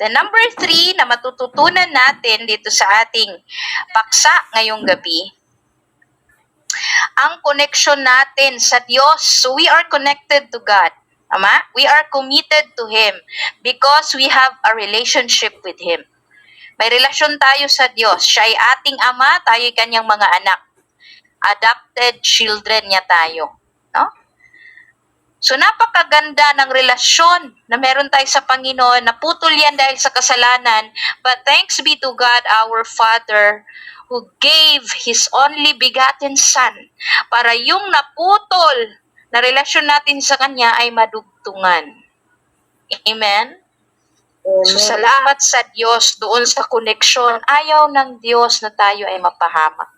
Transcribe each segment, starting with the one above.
The number three na matututunan natin dito sa ating paksa ngayong gabi, ang connection natin sa Diyos. So we are connected to God. Ama? We are committed to Him because we have a relationship with Him. May relasyon tayo sa Diyos. Siya ay ating ama, tayo ay kanyang mga anak. Adopted children niya tayo. So napakaganda ng relasyon na meron tayo sa Panginoon, naputol yan dahil sa kasalanan. But thanks be to God, our Father, who gave His only begotten Son para yung naputol na relasyon natin sa Kanya ay madugtungan. Amen? So, salamat sa Diyos doon sa koneksyon. Ayaw ng Diyos na tayo ay mapahamak.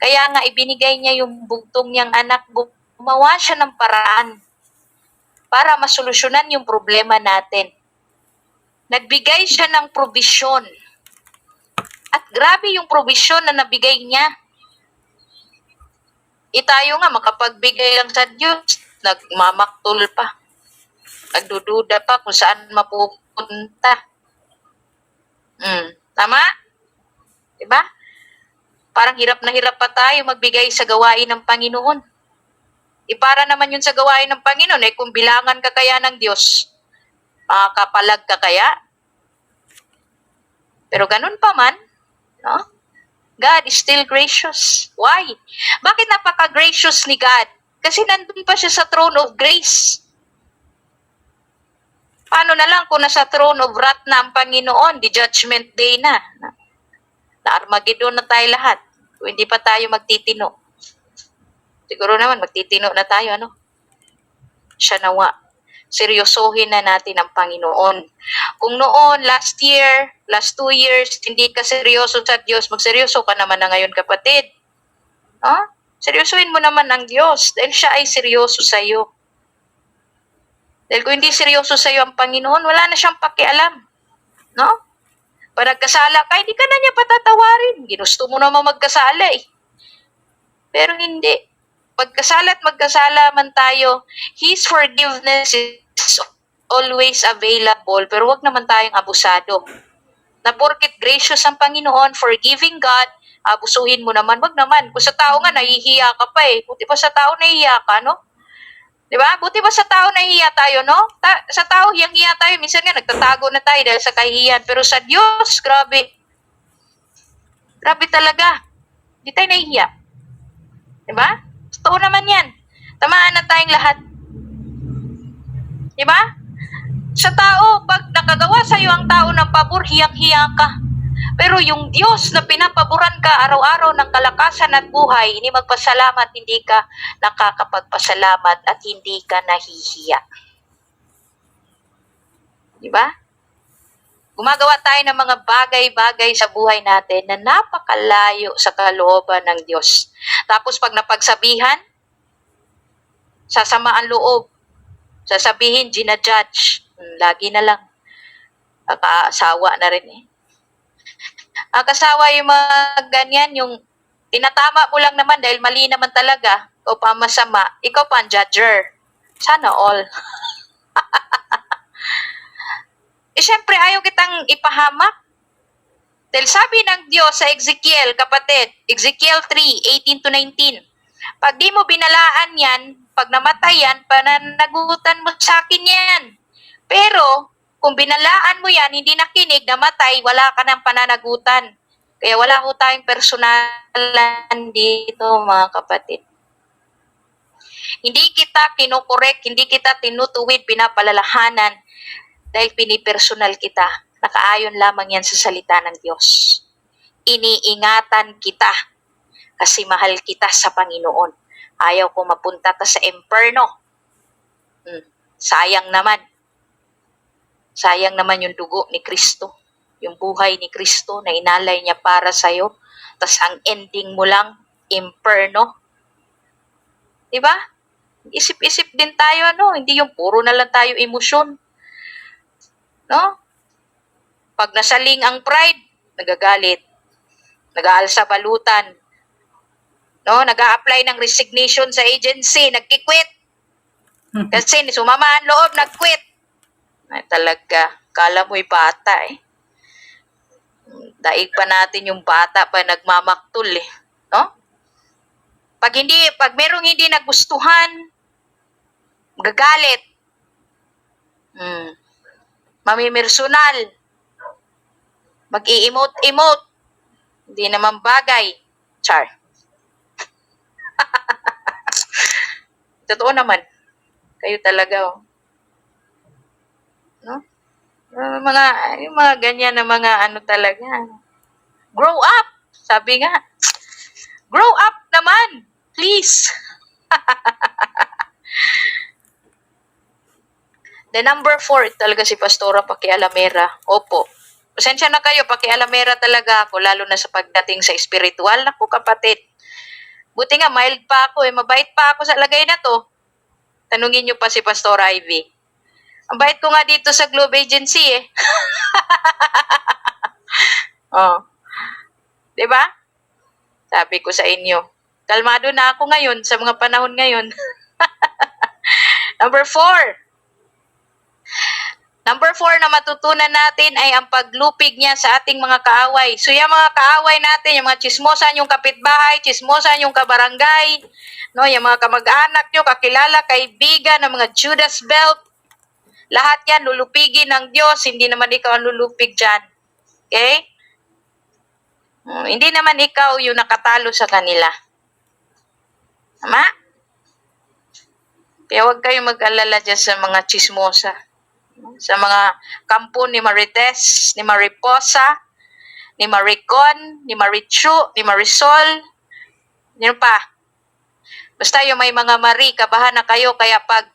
Kaya nga, ibinigay niya yung bugtong niyang anak, gumawa siya ng paraan para masolusyonan yung problema natin. Nagbigay siya ng probisyon. At grabe yung probisyon na nabigay niya. E tayo nga, makapagbigay lang sa Diyos, nagmamaktol pa. Nagdududa pa kung saan mapupunta. Mm, tama? Diba? Parang hirap na hirap pa tayo magbigay sa gawain ng Panginoon. Ipara naman yun sa gawain ng Panginoon, eh kung bilangan ka kaya ng Diyos, makakapalag ka kaya? Pero ganun pa man, no? God is still gracious. Why? Bakit napaka-gracious ni God? Kasi nandun pa siya sa throne of grace. Paano na lang kung nasa throne of wrath na ang Panginoon, di judgment day na. Na, Armageddon na tayo lahat. Hindi pa tayo magtitino. Siguro naman, magtitino na tayo, ano? Siya nawa. Seryosohin na natin ang Panginoon. Kung noon, last year, last two years, hindi ka seryoso sa Diyos, magseryoso ka naman na ngayon, kapatid. Ha? Seryosohin mo naman ang Diyos dahil siya ay seryoso sa iyo. Dahil kung hindi seryoso sa iyo ang Panginoon, wala na siyang pakialam. No? Pag nagkasala ka, hindi ka na niya patatawarin. Ginusto mo naman magkasala eh. Pero hindi. Pagkasala at magkasala man tayo, His forgiveness is always available. Pero wag naman tayong abusado. Na porket gracious ang Panginoon, forgiving God, abusuhin mo naman. Wag naman. Kung sa tao nga, nahihiya ka pa eh. Buti pa sa tao nahihiya ka, no? Di ba? Buti ba sa tao nahihiya tayo, no? Ta- sa tao, hiyang-hiya tayo. Minsan nga, nagtatago na tayo dahil sa kahihiyan. Pero sa Diyos, grabe. Grabe talaga. Hindi tayo nahihiya. Di ba? Totoo naman yan. Tamaan na tayong lahat. Di ba? Sa tao, pag nakagawa sa iyo ang tao ng pabor, hiyang-hiya ka. Pero yung Diyos na pinapaboran ka araw-araw ng kalakasan at buhay, hindi magpasalamat, hindi ka nakakapagpasalamat at hindi ka nahihiya. Di ba? Gumagawa tayo ng mga bagay-bagay sa buhay natin na napakalayo sa kalooban ng Diyos. Tapos pag napagsabihan, sasama ang loob. Sasabihin, ginajudge. Hmm, Lagi na lang. Nakaasawa na rin eh. Ang kasawa yung mga ganyan, yung tinatama mo lang naman dahil mali naman talaga, o pa masama, ikaw pa ang judger. Sana all. eh syempre, ayaw kitang ipahamak. Dahil sabi ng Diyos sa Ezekiel, kapatid, Ezekiel 3, 18 to 19, pag di mo binalaan yan, pag namatay yan, pananagutan mo sa akin yan. Pero, kung binalaan mo yan, hindi nakinig, namatay, wala ka ng pananagutan. Kaya wala ko tayong personalan dito, mga kapatid. Hindi kita kinukorek, hindi kita tinutuwid, pinapalalahanan dahil pinipersonal kita. Nakaayon lamang yan sa salita ng Diyos. Iniingatan kita kasi mahal kita sa Panginoon. Ayaw ko mapunta ka sa emperno. Hmm, sayang naman. Sayang naman yung dugo ni Kristo. Yung buhay ni Kristo na inalay niya para sa'yo. Tapos ang ending mo lang, imperno. Diba? Isip-isip din tayo, ano? Hindi yung puro na lang tayo emosyon. No? Pag nasaling ang pride, nagagalit. Nag-aalsa balutan. No? nag apply ng resignation sa agency, nagkikwit. Kasi sumama ang loob, nag-quit. Ay, talaga. Kala mo'y bata eh. Daig pa natin yung bata pa nagmamaktul eh. No? Pag hindi, pag merong hindi nagustuhan, gagalit. Hmm. Mamimersonal. Mag-i-emote-emote. Hindi naman bagay. Char. Totoo naman. Kayo talaga, oh. No? Yung mga, yung mga ganyan na mga ano talaga. Grow up! Sabi nga. Grow up naman! Please! The number four, talaga si Pastora Pakialamera. Opo. Pasensya na kayo, Pakialamera talaga ako, lalo na sa pagdating sa espiritual. Naku, kapatid. Buti nga, mild pa ako eh. Mabait pa ako sa lagay na to. Tanungin niyo pa si Pastor Ivy. Ang bait ko nga dito sa Globe Agency eh. oh. 'Di ba? Sabi ko sa inyo. Kalmado na ako ngayon sa mga panahon ngayon. Number four. Number four na matutunan natin ay ang paglupig niya sa ating mga kaaway. So yung mga kaaway natin, yung mga chismosan, yung kapitbahay, chismosan, yung kabarangay, no, yung mga kamag-anak nyo, kakilala, kaibigan, ng mga Judas belt, lahat yan lulupigin ng Diyos, hindi naman ikaw ang lulupig dyan. Okay? Hmm, hindi naman ikaw yung nakatalo sa kanila. Tama? Kaya huwag kayong mag-alala dyan sa mga chismosa. Sa mga kampo ni Marites, ni Mariposa, ni Maricon, ni Marichu, ni Marisol. Yun pa. Basta yung may mga Marie, kabahan na kayo. Kaya pag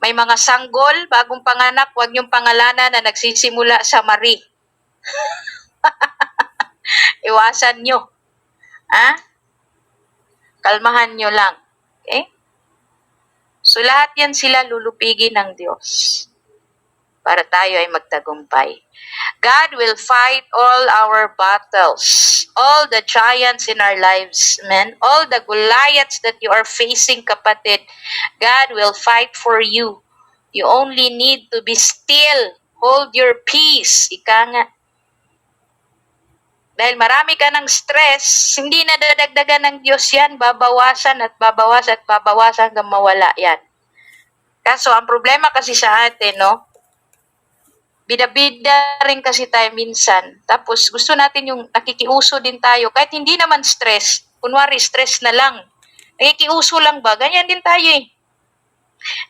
may mga sanggol, bagong panganak, huwag niyong pangalanan na nagsisimula sa Marie. Iwasan nyo. Ha? Kalmahan nyo lang. Okay? So lahat yan sila lulupigin ng Diyos para tayo ay magtagumpay. God will fight all our battles, all the giants in our lives, men, all the Goliaths that you are facing, kapatid. God will fight for you. You only need to be still. Hold your peace. Ika nga. Dahil marami ka ng stress, hindi na dadagdagan ng Diyos yan, babawasan at babawasan at babawasan hanggang mawala yan. Kaso, ang problema kasi sa atin, no, bidabida rin kasi tayo minsan. Tapos gusto natin yung nakikiuso din tayo. Kahit hindi naman stress. Kunwari, stress na lang. Nakikiuso lang ba? Ganyan din tayo eh.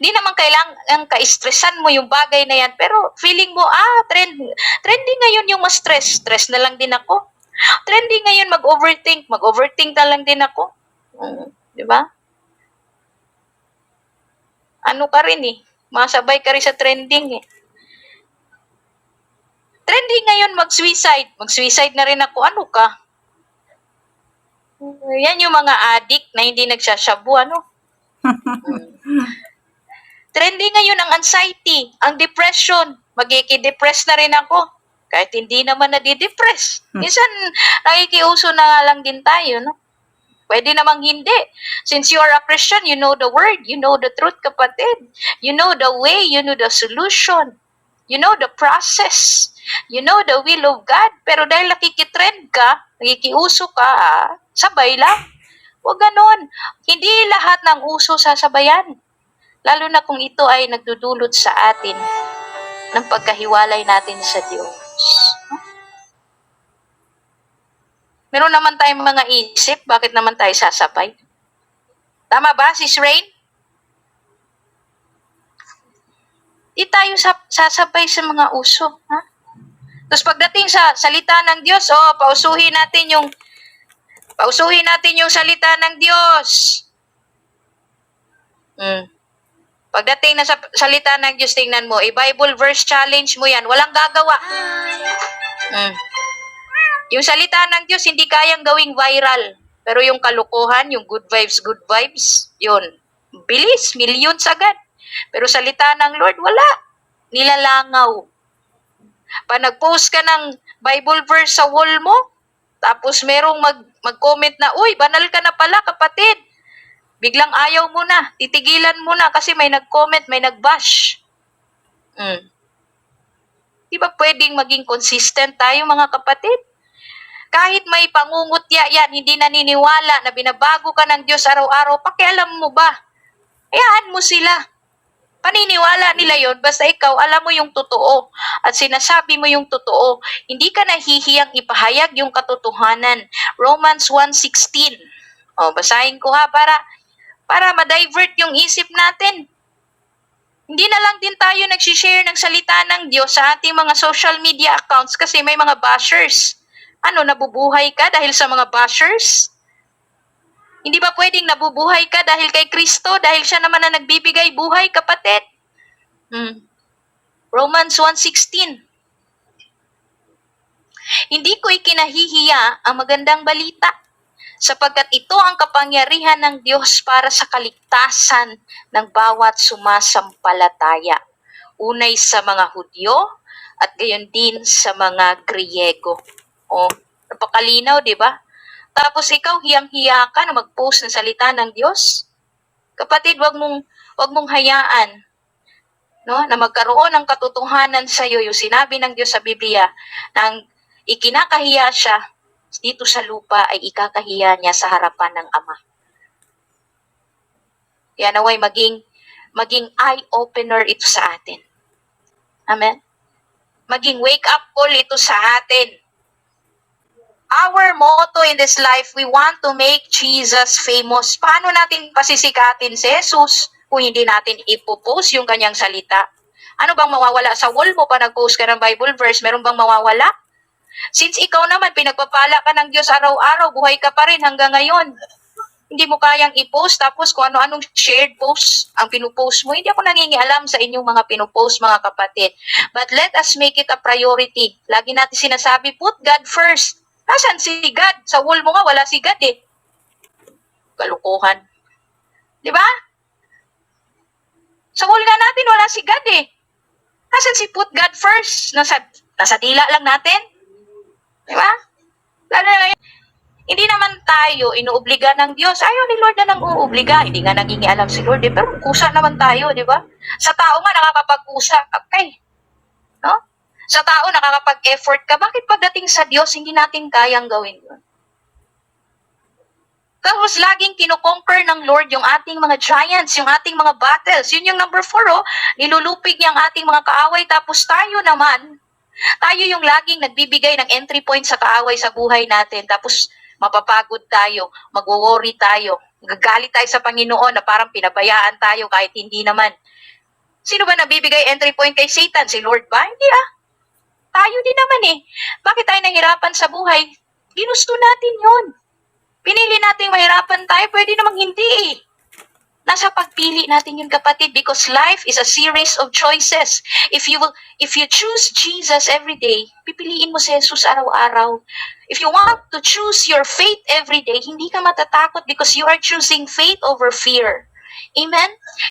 Hindi naman kailangan ka-stressan mo yung bagay na yan. Pero feeling mo, ah, trend, trending ngayon yung mas stress. Na lang din ako. Trending ngayon mag-overthink. Mag-overthink na lang din ako. Hmm, di ba? Ano ka rin eh. Masabay ka rin sa trending eh. Trending ngayon mag-suicide. Mag-suicide na rin ako. Ano ka? Yan yung mga addict na hindi nagsashabu, ano? Trending ngayon ang anxiety, ang depression. Magiki-depress na rin ako. Kahit hindi naman nadidepress. Minsan, nakikiuso na nga lang din tayo, no? Pwede namang hindi. Since you are a Christian, you know the word, you know the truth, kapatid. You know the way, you know the solution. You know the process. You know the will of God. Pero dahil nakikitrend ka, nakikiuso ka, sabay lang. Huwag ganon. Hindi lahat ng uso sasabayan. Lalo na kung ito ay nagdudulot sa atin ng pagkahiwalay natin sa Diyos. Meron naman tayong mga isip, bakit naman tayo sasabay? Tama ba, Sis Rain? Di tayo sasabay sa mga uso. Ha? Tapos pagdating sa salita ng Diyos, oh, pausuhin natin yung pausuhin natin yung salita ng Diyos. Mm. Pagdating na sa salita ng Diyos, tingnan mo, i-Bible verse challenge mo yan, walang gagawa. Mm. Yung salita ng Diyos, hindi kayang gawing viral. Pero yung kalukuhan, yung good vibes, good vibes, yun. Bilis, millions agad. Pero salita ng Lord, wala. Nilalangaw. Pa nag-post ka ng Bible verse sa wall mo, tapos merong mag, mag-comment na, Uy, banal ka na pala, kapatid. Biglang ayaw mo na, titigilan mo na kasi may nag-comment, may nag-bash. Mm. Di ba pwedeng maging consistent tayo mga kapatid? Kahit may pangungutya yan, hindi naniniwala na binabago ka ng Diyos araw-araw, pakialam mo ba? Hayaan mo sila. Paniniwala nila yon basta ikaw alam mo yung totoo at sinasabi mo yung totoo. Hindi ka nahihiyang ipahayag yung katotohanan. Romans 1.16 O, basahin ko ha para, para ma-divert yung isip natin. Hindi na lang din tayo nagsishare ng salita ng Diyos sa ating mga social media accounts kasi may mga bashers. Ano, nabubuhay ka dahil sa mga bashers? Hindi ba pwedeng nabubuhay ka dahil kay Kristo, dahil siya naman na nagbibigay buhay, kapatid? Hmm. Romans 1.16 Hindi ko ikinahihiya ang magandang balita sapagkat ito ang kapangyarihan ng Diyos para sa kaligtasan ng bawat sumasampalataya. Unay sa mga Hudyo at gayon din sa mga Griyego. O, napakalinaw, di ba? Tapos ikaw hiyang-hiya ka na mag-post ng salita ng Diyos? Kapatid, wag mong wag mong hayaan no na magkaroon ng katotohanan sa iyo yung sinabi ng Diyos sa Biblia nang ikinakahiya siya dito sa lupa ay ikakahiya niya sa harapan ng Ama. Kaya naway maging maging eye-opener ito sa atin. Amen? Maging wake-up call ito sa atin. Our motto in this life, we want to make Jesus famous. Paano natin pasisikatin si Jesus kung hindi natin ipopost yung kanyang salita? Ano bang mawawala sa wall mo pa nag-post ka ng Bible verse? Meron bang mawawala? Since ikaw naman, pinagpapala ka ng Diyos araw-araw, buhay ka pa rin hanggang ngayon. Hindi mo kayang i-post, tapos kung ano-anong shared post ang pinupost mo, hindi ako nangingialam sa inyong mga pinupost, mga kapatid. But let us make it a priority. Lagi natin sinasabi, put God first. Nasaan si God? Sa wall mo nga, wala si God eh. Kalukuhan. Di ba? Sa wall nga natin, wala si God eh. Nasaan si put God first? Nasa, nasa tila lang natin? Di ba? Lalo na ngayon, hindi naman tayo inuobliga ng Diyos. Ayaw ni Lord na nang uuobliga. Hindi nga nangingialam si Lord eh. Pero kusa naman tayo, di ba? Sa tao nga nakakapag-kusa. Okay. Sa tao nakakapag-effort ka. Bakit pagdating sa Diyos, hindi natin kayang gawin yun? Tapos laging kinoconquer ng Lord yung ating mga giants, yung ating mga battles. Yun yung number four, oh. Nilulupig niya ang ating mga kaaway. Tapos tayo naman, tayo yung laging nagbibigay ng entry point sa kaaway sa buhay natin. Tapos mapapagod tayo, magwo-worry tayo, gagalit tayo sa Panginoon na parang pinabayaan tayo kahit hindi naman. Sino ba nagbibigay entry point kay Satan? Si Lord ba? Hindi ah. Tayo din naman eh. Bakit tayo nahirapan sa buhay? Ginusto natin yon. Pinili nating mahirapan tayo, pwede namang hindi eh. Nasa pagpili natin yun kapatid because life is a series of choices. If you will, if you choose Jesus every day, pipiliin mo si Jesus araw-araw. If you want to choose your faith every day, hindi ka matatakot because you are choosing faith over fear. Amen?